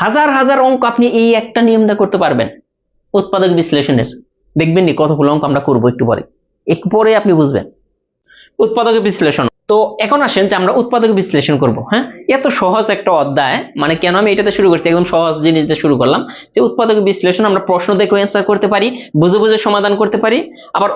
হাজার হাজার অঙ্ক আপনি এই একটা নিয়ম দিয়ে করতে পারবেন। উৎপাদক বিশ্লেষণের। দেখবেন নি কতগুলো অঙ্ক আমরা করব একটু পরে। একটু পরে আপনি বুঝবেন। উৎপাদক বিশ্লেষণ। তো এখন আসেন যে আমরা উৎপাদক বিশ্লেষণ করব হ্যাঁ? এত সহজ একটা অধ্যায় মানে কেন আমি এটাতে শুরু করছি, একদম সহজ জিনিস দিয়ে শুরু করলাম, যে উৎপাদক বিশ্লেষণ আমরা প্রশ্ন দেখে অ্যান্সার করতে পারি, বুঝে বুঝে সমাধান করতে পারি, আবার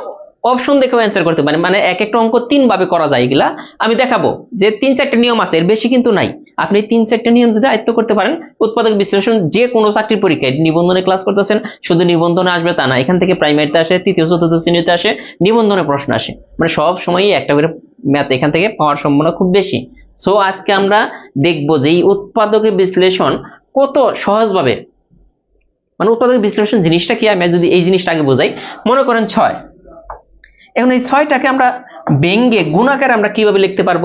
অপশন দেখেও অ্যান্সার করতে পারি। মানে এক একটা অঙ্ক তিন ভাবে করা যায় এগুলা। আমি দেখাবো যে তিন চারটে নিয়ম আছে, এর বেশি কিন্তু নাই। আপনি তিন চারটে নিয়ম যদি আয়ত্ত করতে পারেন, উৎপাদক বিশ্লেষণ যে কোনো চাকরির পরীক্ষায় নিবন্ধনে ক্লাস করতেছেন, শুধু নিবন্ধনে আসবে তা না, এখান থেকে প্রাইমারিতে আসে, তৃতীয়, চতুর্থ শ্রেণীতে আসে, নিবন্ধনে প্রশ্ন আসে। মানে সব সময়ই একটা করে ম্যাথ এখান থেকে পাওয়ার সম্ভাবনা খুব বেশি। সো আজকে আমরা দেখব যে এই উৎপাদকের বিশ্লেষণ কত সহজভাবে মানে উৎপাদক বিশ্লেষণ জিনিসটা কি? আমি যদি এই জিনিসটা আগে বোঝাই, মনে করেন ছয়। এখন এই ছয়টাকে আমরা ব্যঙ্গে, গুণাকারে আমরা কীভাবে লিখতে পারব?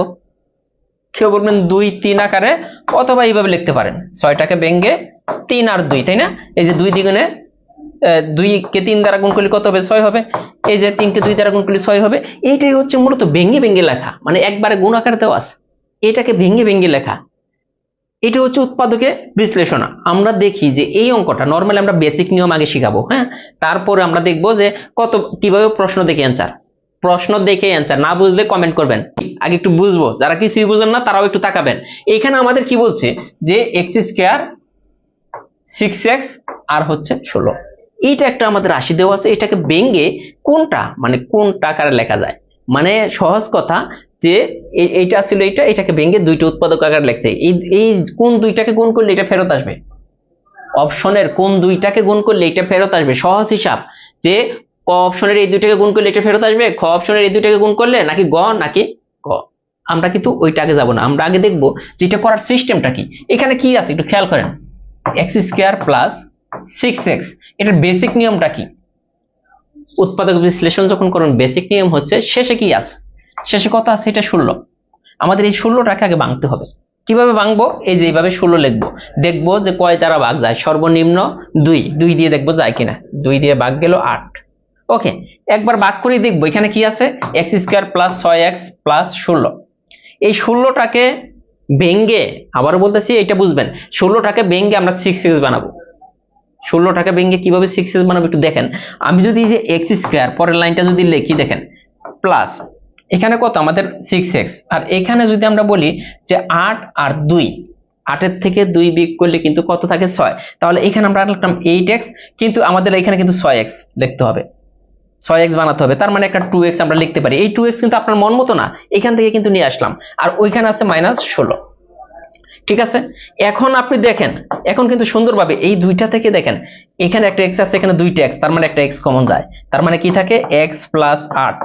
কেউ বলবেন দুই, তিন আকারে অথবা এইভাবে লিখতে পারেন। ছয়টাকে ব্যঙ্গে তিন আর দুই, তাই না? এই যে দুই দ্বিগুণে দুইকে তিন দ্বারা গুণ করলে কত হবে? ছয় হবে। এই যে তিনকে দুই দ্বারা গুণ করলে ছয় হবে। এইটাই হচ্ছে মূলত ভেঙ্গে ভেঙ্গে লেখা। মানে একবারে গুণ আকারে দেওয়া আছে। এটাকে ভেঙ্গে ভেঙ্গে লেখা। এটা হচ্ছে উৎপাদকে বিশ্লেষণ। আমরা দেখি যে এই অঙ্কটা নর্মালি আমরা বেসিক নিয়ম আগে শিখাবো হ্যাঁ? তারপরে আমরা দেখব যে কত, কীভাবে প্রশ্ন দেখে অ্যান্সার প্রশ্ন দেখে অ্যান্সার না বুঝলে কমেন্ট করবেন। আগে একটু বুঝব, যারা কিছুই বুঝেন না, তারাও একটু তাকাবেন। এখানে আমাদের কি বলছে? যে এক্স স্কোয়ার সিক্স এক্স আর হচ্ছে ষোলো। এইটা একটা আমাদের রাশি দেওয়া আছে, এটাকে ভেঙ্গে কোনটা মানে কোন টাকারে লেখা যায়? মানে সহজ কথা যে এইটা ছিল এইটা, এটাকে ভেঙ্গে দুইটা উৎপাদক আকারে লেখছে। এই এই কোন দুইটাকে গুণ করলে এটা ফেরত আসবে? অপশনের কোন দুইটাকে গুণ করলে এটা ফেরত আসবে? সহজ হিসাব যে ক অপশনের এই দুইটাকে গুণ করলে এটা ফেরত আসবে? খ অপশনের এই দুইটাকে গুণ করলে নাকি গ নাকি ক? আমরা কিন্তু ওইটাকে যাব না। আমরা আগে দেখব যে এটা করার সিস্টেমটা কি। এখানে কি আছে একটু খেয়াল করেন। X square plus six x, এটার বেসিক নিয়মটা কি? উৎপাদক বিশ্লেষণ যখন করুন, বেসিক নিয়ম হচ্ছে শেষে কি আছে? শেষে কত আছে? এটা ষোলো। আমাদের এই ষোলোটাকে আগে ভাঙতে হবে। কীভাবে ভাঙবো? এই যে এইভাবে ষোলো লিখব। দেখব যে কয় দ্বারা ভাগ যায়? সর্বনিম্ন দুই। দুই দিয়ে দেখব যায় কিনা। দুই দিয়ে ভাগ গেল আট। ওকে একবার ভাগ করে দেখব, এখানে কি আছে? এক্স স্কোয়ার প্লাস ছয় এক্স প্লাস ষোলো। এই ষোলোটাকে ভেঙ্গে, আবারও বলতেছি, এটা বুঝবেন, ষোলোটাকে ভেঙ্গে আমরা সিক্স এক্স বানাবো। ষোলোটাকে ভেঙ্গে কীভাবে সিক্স এক্স বানাবো একটু দেখেন। আমি যদি যে এক্স স্কোয়ার পরের লাইনটা যদি লিখি, দেখেন প্লাস এখানে কত? আমাদের সিক্স এক্স আর এখানে যদি আমরা বলি যে আট আর দুই, আটের থেকে দুই বিগ করলে কিন্তু কত থাকে? ছয়। তাহলে এখানে আমরা লিখলাম এইট এক্স কিন্তু আমাদের এখানে কিন্তু ছয় এক্স লিখতে হবে। ছয় এক্স বানাতে হবে। তার মানে একটা টু এক্স আমরা লিখতে পারি। এই টু এক্স কিন্তু আপনার মন মতো না। এখান থেকে কিন্তু নিয়ে আসলাম। আর ওইখানে আছে মাইনাস ষোলো। ঠিক আছে? এখন আপনি দেখেন, এখন কিন্তু সুন্দরভাবে এই দুইটা থেকে দেখেন, এখানে একটা এক্স আছে, এখানে দুইটা এক্স তার মানে একটা এক্স কমন যায়। তার মানে কি থাকে? এক্স প্লাস আট।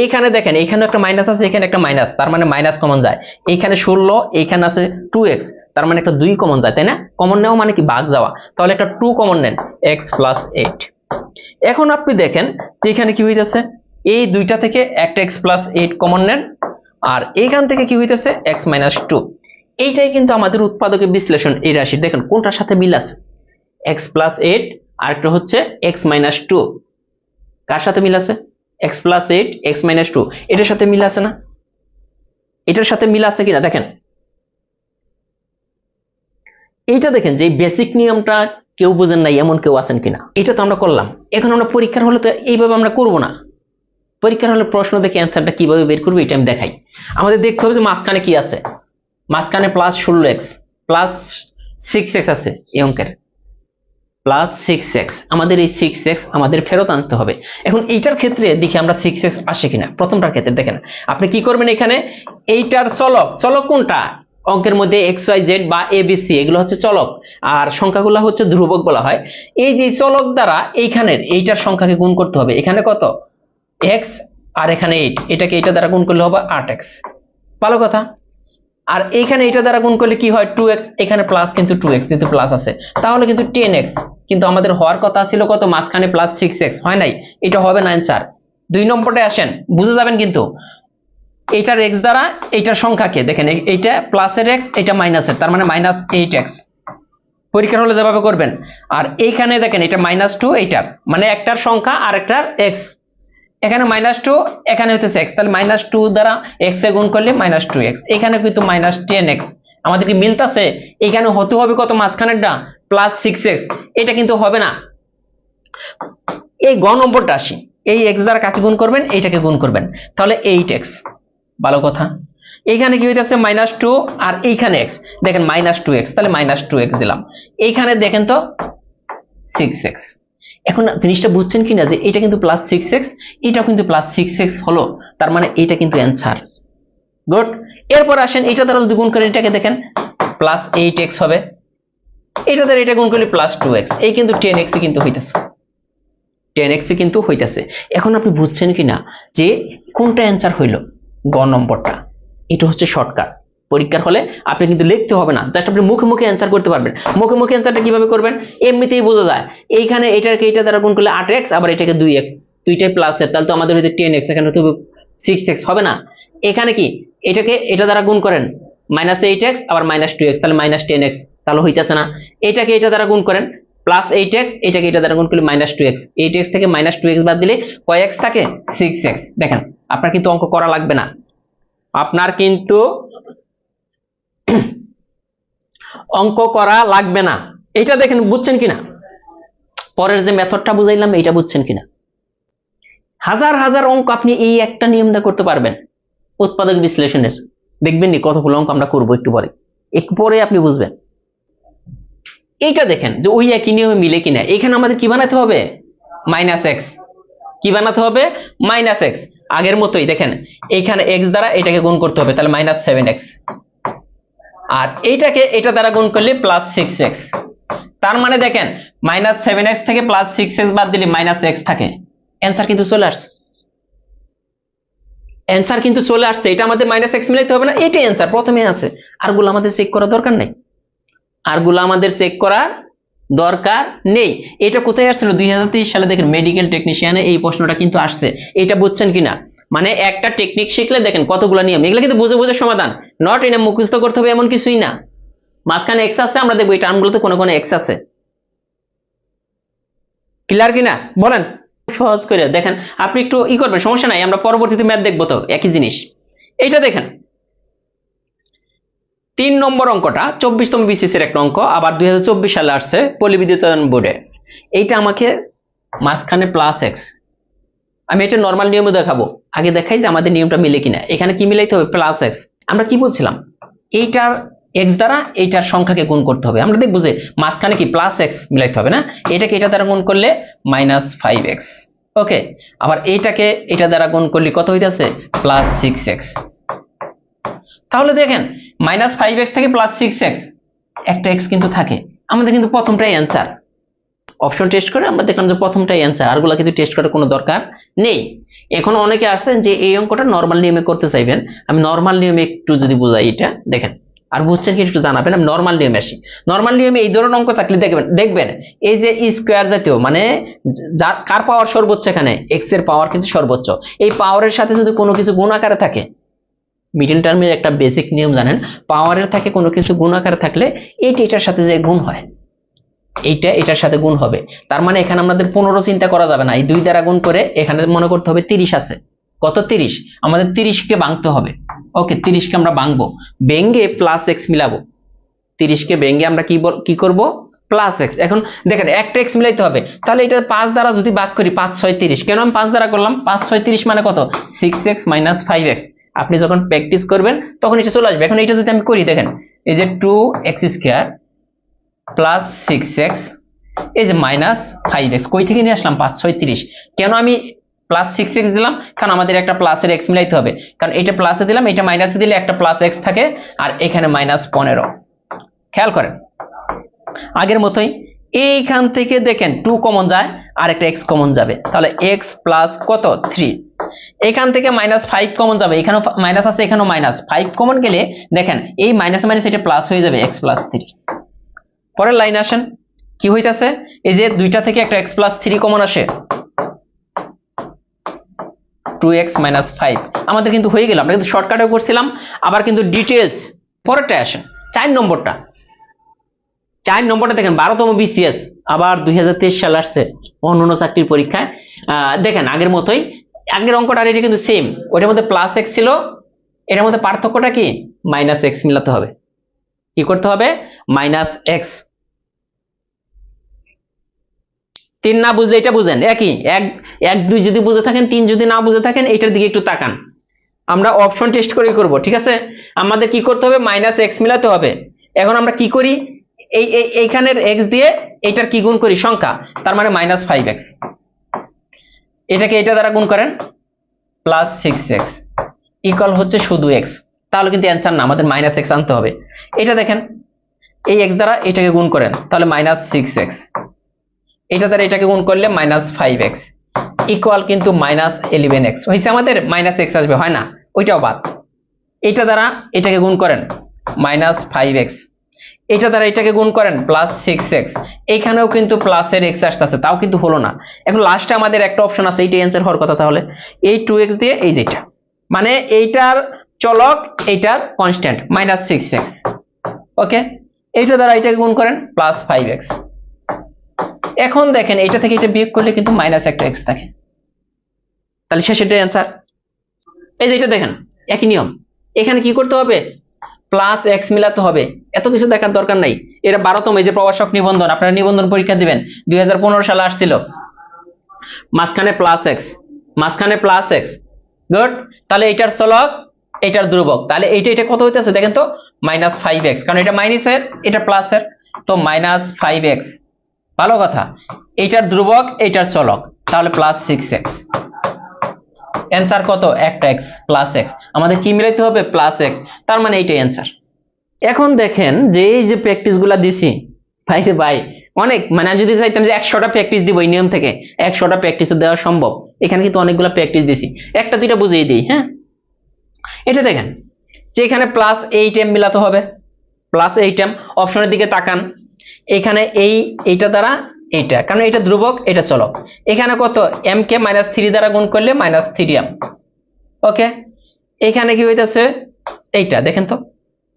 এইখানে দেখেন এখানে একটা মাইনাস আছে, এখানে একটা মাইনাস তার মানে মাইনাস কমন যায়। এইখানে ষোলো, এইখানে আছে টু এক্স তার মানে একটা দুই কমন যায়, তাই না? কমন নেওয়া মানে কি? ভাগ যাওয়া। তাহলে একটা টু কমন নেন এক্স প্লাস এইট এখন আপনি দেখেন যে এখানে কি হইতেছে? এই দুইটা থেকে একটা এক্স প্লাস এইট কমন নেন আর এইখান থেকে কি হইতেছে? এক্স মাইনাস টু এইটাই কিন্তু আমাদের উৎপাদকের বিশ্লেষণ এই রাশি দেখেন কোনটার সাথে মিল আছে? এক্স প্লাস এইট আর একটা হচ্ছে এক্স মাইনাস টু কার সাথে মিল আছে? X plus eight x minus two এটার সাথে মিল আছে না? এটার সাথে মিল আছে কিনা? দেখেন। এইটা দেখেন যে বেসিক নিয়মটা কেউ বোঝেন নাই এমন কেউ আছেন কিনা। এটা তো আমরা করলাম। এখন আমরা পরীক্ষার হলে তো এইভাবে আমরা করব না। পরীক্ষার হলে প্রশ্ন দেখে অ্যান্সারটা কীভাবে বের করব এটা আমি দেখাই। আমাদের দেখতে হবে যে মাঝখানে কি আছে। মাঝখানে প্লাস ষোলো এক্স প্লাস সিক্স এক্স আছে এই অঙ্কের। প্লাস সিক্স এক্স আমাদের এই সিক্স এক্স আমাদের ফেরত আনতে হবে। এখন এইটার ক্ষেত্রে দেখি আমরা সিক্স এক্স আসে কিনা। প্রথমটার ক্ষেত্রে দেখেন, আপনি কি করবেন এখানে? এইটার চলক চলক কোনটা? অঙ্কের মধ্যে এক্স ওয়াই জেড বা এ বি সি এগুলো হচ্ছে চলক। আর সংখ্যাগুলো হচ্ছে ধ্রুবক বলা হয়। এই যে চলক দ্বারা এইখানের এইটার সংখ্যাকে গুণ করতে হবে। এখানে কত? এক্স আর এখানে এইট এটাকে এটা দ্বারা গুণ করলে হবে আট এক্স ভালো কথা? আর এইখানে এটা দ্বারা গুণ করলে কি হয়? টু এক্স এখানে প্লাস কিন্তু টু এক্স কিন্তু প্লাস আছে। তাহলে কিন্তু টেন এক্স কিন্তু আমাদের হওয়ার কথা ছিল কত? মাঝখানে প্লাস সিক্স এক্স হয় নাই? এটা হবে না অ্যান্সার দুই নম্বরটা আসেন। বুঝে যাবেন কিন্তু। এইটার এক্স দ্বারা এইটার সংখ্যাকে দেখেন, এই- এইটা প্লাসের এক্স এটা মাইনাসের তার মানে মাইনাস এইট এক্স পরীক্ষার হলে যেভাবে করবেন। আর এইখানে দেখেন, এটা মাইনাস টু এইটার মানে একটার সংখ্যা আর একটার এক্স এখানে মাইনাস টু এখানে হইতেছে এক্স তাহলে মাইনাস টু দ্বারা এক্স এ গুণ করলে মাইনাস টু এক্স এখানে কিন্তু মাইনাস টেন এক্স আমাদের কি মিলতাছে? এখানে হতে হবে কত মাঝখানেরটা? প্লাস সিক্স এক্স এটা কিন্তু হবে না। এই গ নম্বরটা আসি। এই এক্স দ্বারা কাকে গুণ করবেন? এইটাকে গুণ করবেন। তাহলে এইট এক্স ভালো কথা। এইখানে কি হইতেছে? মাইনাস টু আর এইখানে এক্স দেখেন মাইনাস টু এক্স তাহলে মাইনাস টু এক্স দিলাম। এইখানে দেখেন তো সিক্স এক্স এখন জিনিসটা বুঝছেন কিনা যে এটা কিন্তু প্লাস সিক্স এক্স এটাও কিন্তু প্লাস সিক্স এক্স হলো। তার মানে এটা কিন্তু অ্যান্সার গুড এরপর আসেন এটা দ্বারা যদি গুণ করেন এটাকে দেখেন প্লাস এইট এক্স হবে। এটা দ্বারা এটা গুণ করলে প্লাস টু এক্স এই কিন্তু টেন এক্স কিন্তু হইতেছে। টেন এক্স কিন্তু হইতেছে। এখন আপনি বুঝছেন কিনা যে কোনটা অ্যান্সার হইল? গ নম্বরটা। এটা হচ্ছে শর্টকাট পরীক্ষার হলে আপনি কিন্তু লিখতে হবে না জাস্ট আপনি মুখে মুখে অ্যান্সার করতে পারবেন। মুখে মুখে অ্যান্সারটা কীভাবে করবেন? এমনিতেই বোঝা যায়, এইখানে এটাকে এটা দ্বারা গুণ করলে আট এক্স আবার এটাকে দুই এক্স দুইটাই প্লাসের তাহলে তো আমাদের হইতে টেন এক্স এখানে তো সিক্স এক্স হবে না। এখানে কি? এটাকে, এটা দ্বারা গুণ করেন মাইনাস এইট এক্স আবার মাইনাস টু এক্স তাহলে মাইনাস টেন এক্স তাহলে হইতেছে না। এটাকে এটা দ্বারা গুণ করেন প্লাস এইট এক্স এটাকে এটা দ্বারা গুণ করলে minus two x eight x থেকে মাইনাস টু এক্স বাদ দিলে কয় এক্স থাকে? সিক্স এক্স দেখেন, আপনার কিন্তু অঙ্ক করা লাগবে না। আপনার কিন্তু অঙ্ক করা লাগবে না। এটা দেখেন, বুঝছেন কিনা? পরের যে মেথডটা বুঝাইলাম এটা বুঝছেন কিনা? হাজার হাজার অঙ্ক আপনি এই একটা নিয়ম দিয়ে করতে পারবেন, উৎপাদক বিশ্লেষণের। দেখবেন নি কতগুলো অঙ্ক আমরা করব একটু পরে। একটু পরে আপনি বুঝবেন। এইটা দেখেন যে ওই একই নিয়মে মিলে কিনা। এখানে আমাদের কি বানাতে হবে? মাইনাস এক্স কি বানাতে হবে? মাইনাস এক্স আগের মতোই, দেখেন, এইখানে এক্স দ্বারা এটাকে গুণ করতে হবে, তাহলে মাইনাস সেভেন এক্স আর এইটাকে, এটা দ্বারা গুণ করলে প্লাস সিক্স এক্স তার মানে দেখেন মাইনাস সেভেন এক্স থেকে প্লাস সিক্স এক্স বাদ দিলে মাইনাস এক্স থাকে। অ্যান্সার কিন্তু চলে আসছে। অ্যান্সার কিন্তু চলে আসছে। এটা আমাদের মাইনাস এক্স মিলাইতে হবে না, এটাই অ্যান্সার প্রথমে আছে। আরগুলো আমাদের চেক করা দরকার নেই। আরগুলো আমাদের চেক করার দরকার নেই। এটা কোথায় আসছিল? দুই সালে দেখেন মেডিকেল টেকনিশিয়ানে এই প্রশ্নটা কিন্তু আসছে। এটা বুঝছেন কিনা? মানে একটা টেকনিক শিখলে দেখেন কতগুলো নিয়ম। এগুলো কিন্তু বুঝে বুঝে সমাধান। নট এনে মুখস্থ করতে হবে এমন কিছুই না। মাঝখানে এক্স আছে, আমরা দেখব এই টার্মগুলোতে কোনো কোনো এক্স আছে। ক্লিয়ার কিনা? বলেন। সহজ করে। দেখেন, আপনি একটু ই করবেন, সমস্যা নাই, আমরা পরবর্তীতে ম্যাথ দেখব তো, একই জিনিস। এইটা দেখেন তিন নম্বর অঙ্কটা চব্বিশতম বিসিসির একটা অঙ্ক, আবার দুই সালে আসছে পলিবিদ্যুতায়ন বোর্ডে। এইটা আমাকে মাঝখানে প্লাস এক্স আমি এটা নর্মাল নিয়মে দেখাবো। আগে দেখাই যে আমাদের নিয়মটা মিলে কিনা। এখানে কি মিলাইতে হবে? প্লাস এক্স আমরা কি বলছিলাম? এইটার এক্স দ্বারা এইটার সংখ্যাকে গুণ করতে হবে। আমরা দেখব যে মাঝখানে কি প্লাস এক্স মিলাইতে হবে না? এটাকে এটা দ্বারা গুণ করলে মাইনাস ফাইভ এক্স ওকে আবার এইটাকে এটা দ্বারা গুণ করলে কত হইতেছে? প্লাস সিক্স এক্স তাহলে দেখেন মাইনাস ফাইভ এক্স থেকে প্লাস সিক্স এক্স একটা এক্স কিন্তু থাকে। আমাদের কিন্তু প্রথমটাই অ্যান্সার অপশন টেস্ট করে আমরা দেখলাম যে প্রথমটাই অ্যান্সার আরগুলো কিন্তু টেস্ট করার কোনো দরকার নেই। এখন অনেকে আসছেন যে এই অঙ্কটা নর্মাল নিয়মে করতে চাইবেন। আমি নর্মাল নিয়মে একটু যদি বুঝাই এটা, দেখেন। আর বুঝছেন কি একটু জানাবেন, আমি নর্মাল নিয়মে আসি। নর্মাল নিয়মে এই ধরনের অঙ্ক থাকলে দেখবেন দেখবেন, এই যে স্কোয়ার জাতীয় মানে কার পাওয়ার সর্বোচ্চ এখানে? এক্সের পাওয়ার কিন্তু সর্বোচ্চ। এই পাওয়ারের সাথে যদি কোনো কিছু গুণ আকারে থাকে মিডিল টার্মের একটা বেসিক নিয়ম জানেন পাওয়ারের থাকে কোনো কিছু গুণ আকারে থাকলে এইটা এটার সাথে যে গুণ হয়, এইটা এটার সাথে গুণ হবে। তার মানে এখানে আমাদের পনেরো চিন্তা করা যাবে না, এই দুই দ্বারা গুণ করে এখানে মনে করতে হবে তিরিশ আছে। কত তিরিশ? আমাদের তিরিশকে ভাঙতে হবে। ওকে, তিরিশকে আমরা ভাঙবো। ভেঙ্গে প্লাস এক্স মিলাবো। তিরিশকে ভেঙ্গে আমরা কি কি করব? প্লাস এক্স এখন দেখেন, একটা এক্স মিলাইতে হবে। তাহলে এটা পাঁচ দ্বারা যদি ভাগ করি, পাঁচ, ছয়, তিরিশ। কেন আমি পাঁচ দ্বারা করলাম? পাঁচ, ছয়, তিরিশ মানে কত? Six x minus five x আপনি যখন প্র্যাকটিস করবেন, তখন এটা চলে আসবে। এখন এটা যদি আমি করি, দেখেন, এই যে two x square plus six x এই যে মাইনাস ফাইভ এক্স কই থেকে নিয়ে আসলাম? পাঁচ ছয় তিরিশ কেন আমি প্লাস সিক্স এক্স দিলাম? কারণ আমাদের একটা প্লাসের এক্স মিলাইতে হবে। কারণ এটা প্লাসে দিলাম, এটা মাইনাসে দিলে একটা প্লাস এক্স থাকে, আর এখানে মাইনাস পনেরো। খেয়াল করেন। আগের মতোই এইখান থেকে দেখেন টু কমন যায় আর একটা এক্স কমন যাবে। তাহলে এক্স প্লাস কত? থ্রি এখান থেকে মাইনাস ফাইভ কমন যাবে। এখানেও মাইনাস আছে, এখানেও মাইনাস ফাইভ কমন গেলে দেখেন, এই মাইনাস মাইনাস এটা প্লাস হয়ে যাবে এক্স প্লাস থ্রি পরের লাইন আসেন। কি হইতাছে? এই যে দুইটা থেকে একটা এক্স প্লাস থ্রি কমন আসে। টু এক্স মাইনাস ফাইভ আমাদের কিন্তু হয়ে গেল, আমরা কিন্তু শর্টকাটে করছিলাম, আবার কিন্তু ডিটেলস পরেরটা আসেন, চার নম্বরটা। চার নম্বরটা দেখেন, বারোতম বিসিএস আবার দুই হাজার তেইশ সাল আসছে। অন্য চাকরির পরীক্ষায়। দেখেন, আগের মতোই আগের অঙ্কটা আর এটা কিন্তু সেম ওইটার মধ্যে প্লাস এক্স ছিল, এটার মধ্যে পার্থক্যটা কি? মাইনাস এক্স মিলাতে হবে। কি করতে হবে? মাইনাস এক্স তিন না বুঝলে এটা বুঝেন, একই। এক এক, দুই যদি বুঝে থাকেন, তিন যদি না বুঝে থাকেন, এটার দিকে একটু তাকান। আমরা অপশন টেস্ট করে করব, ঠিক আছে? আমাদের কি করতে হবে? মাইনাস এক্স মিলাতে হবে। এখন আমরা কি করি? এই- এইখানের এক্স দিয়ে এটার কি গুণ করি? সংখ্যা। তার মানে মাইনাস ফাইভ এক্স এটাকে এটা দ্বারা গুণ করেন প্লাস সিক্স এক্স ইকুয়াল হচ্ছে শুধু এক্স তাহলে কিন্তু অ্যান্সার না, আমাদের মাইনাস এক্স আনতে হবে। এটা দেখেন, এই এক্স দ্বারা এটাকে গুণ করেন, তাহলে মাইনাস সিক্স এক্স এটা দ্বারা এটাকে গুণ করলে মাইনাস ফাইভ এক্স ইকুয়াল কিন্তু মাইনাস ইলেভেন এক্স হয়েছে আমাদের মাইনাস এক্স আসবে, হয় না? ওইটাও বাদ। এটা দ্বারা এটাকে গুণ করেন মাইনাস ফাইভ এক্স এটা দ্বারা এটাকে গুণ করেন প্লাস সিক্স এক্স এখানেও কিন্তু প্লাসের এক্স আসতেছে, তাও কিন্তু হলো না। এখন লাস্টে আমাদের একটা অপশন আছে এইটা অ্যান্সার হওয়ার কথা তাহলে। এই টু এক্স দিয়ে এই যেটা মানে এইটার চলক, এইটার constant minus six x okay এইটা দ্বারা এটাকে গুণ করেন প্লাস ফাইভ এক্স এখন দেখেন, এইটা থেকে এটা বিয়োগ করলে কিন্তু মাইনাস একটা এক্স থাকে। তাহলে শেষেরটাই অ্যান্সার এই যে এটা দেখেন, একই নিয়ম। এখানে কি করতে হবে? প্লাস এক্স মিলাতে হবে। এত কিছু দেখার দরকার নাই। এটা বারোতম এই যে প্রবাসক নিবন্ধন, আপনারা নিবন্ধন পরীক্ষা দিবেন। দুই সালে আসছিল। মাঝখানে প্লাস এক্স মাঝখানে প্লাস এক্স গুড তাহলে এটার চলক এটার ধ্রুবক। তাহলে এইটা এটা কত হইতেছে দেখেন তো? মাইনাস ফাইভ এক্স কারণ এটা মাইনাসের এটা প্লাসের তো মাইনাস ফাইভ এক্স ভালো কথা। এইটার ধ্রুবক, এইটার চলক। তাহলে প্লাস সিক্স এক্স অ্যান্সার কত? একটা এক্স প্লাস এক্স আমাদের কি মিলাইতে হবে? প্লাস এক্স তার মানে এইটাই অ্যান্সার এখন দেখেন যে এই যে প্র্যাকটিসগুলা দিছি, ভাই ভাই, অনেক মানে আমি যদি চাইতাম যে একশোটা প্র্যাকটিস দিব এই নিয়ম থেকে, একশোটা প্র্যাকটিস দেওয়া সম্ভব। এখানে কিন্তু অনেকগুলো প্র্যাকটিস দিছি। একটা, দুইটা বুঝিয়ে দিই হ্যাঁ? এটা দেখেন, যে এখানে প্লাস এইট এম মিলাতে হবে। প্লাস এইট এম অপশনের দিকে তাকান। এখানে এই, এইটা দ্বারা এইটা। কারণ এটা ধ্রুবক, এটা চলক। এখানে কত? এম কে মাইনাস থ্রি দ্বারা গুণ করলে মাইনাস থ্রি এম ওকে এখানে কি হইতেছে? এইটা, দেখেন তো।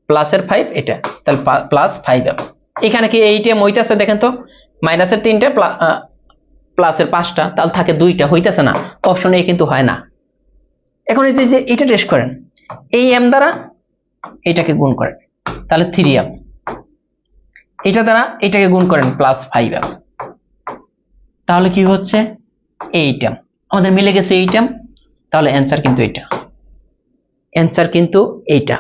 প্লাসের ফাইভ এটা। তাহলে প্লাস ফাইভ এম এখানে কি এইট এম হইতেছে, দেখেন তো? মাইনাসের তিনটে প্লাসের পাঁচটা, তাহলে থাকে দুইটা। হইতেছে না। অপশন এ কিন্তু হয় না। এখন এই যে এটা টেস্ট করেন, এই এম দ্বারা এটাকে গুণ করেন। তাহলে থ্রি এম এটা দ্বারা এটাকে গুণ করেন প্লাস ফাইভ এম তাহলে কি হচ্ছে? এইট আমাদের মিলে গেছে এইট তাহলে অ্যান্সার কিন্তু এইটা। অ্যান্সার কিন্তু এইটা।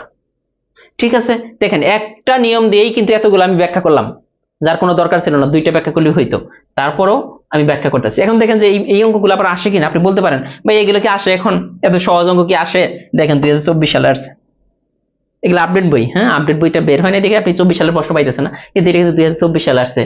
ঠিক আছে? দেখেন, একটা নিয়ম দিয়েই কিন্তু এতগুলো আমি ব্যাখ্যা করলাম। যার কোনো দরকার ছিল না, দুইটা ব্যাখ্যা করলে হইতো। তারপরও আমি ব্যাখ্যা করতেছি। এখন দেখেন যে এই এই অঙ্কগুলো আবার আসে কিনা, আপনি বলতে পারেন, ভাই, এগুলো কি আসে এখন? এত সহজ অঙ্ক কি আসে? দেখেন, দুই হাজার চব্বিশ সালে আসছে। এগুলো আপডেট বই হ্যাঁ? আপডেট বইটা বের হয় না দেখে আপনি চব্বিশ সালের প্রশ্ন পাইতেছেন না। কিন্তু এটা কিন্তু দুই হাজার চব্বিশ সালে আসছে।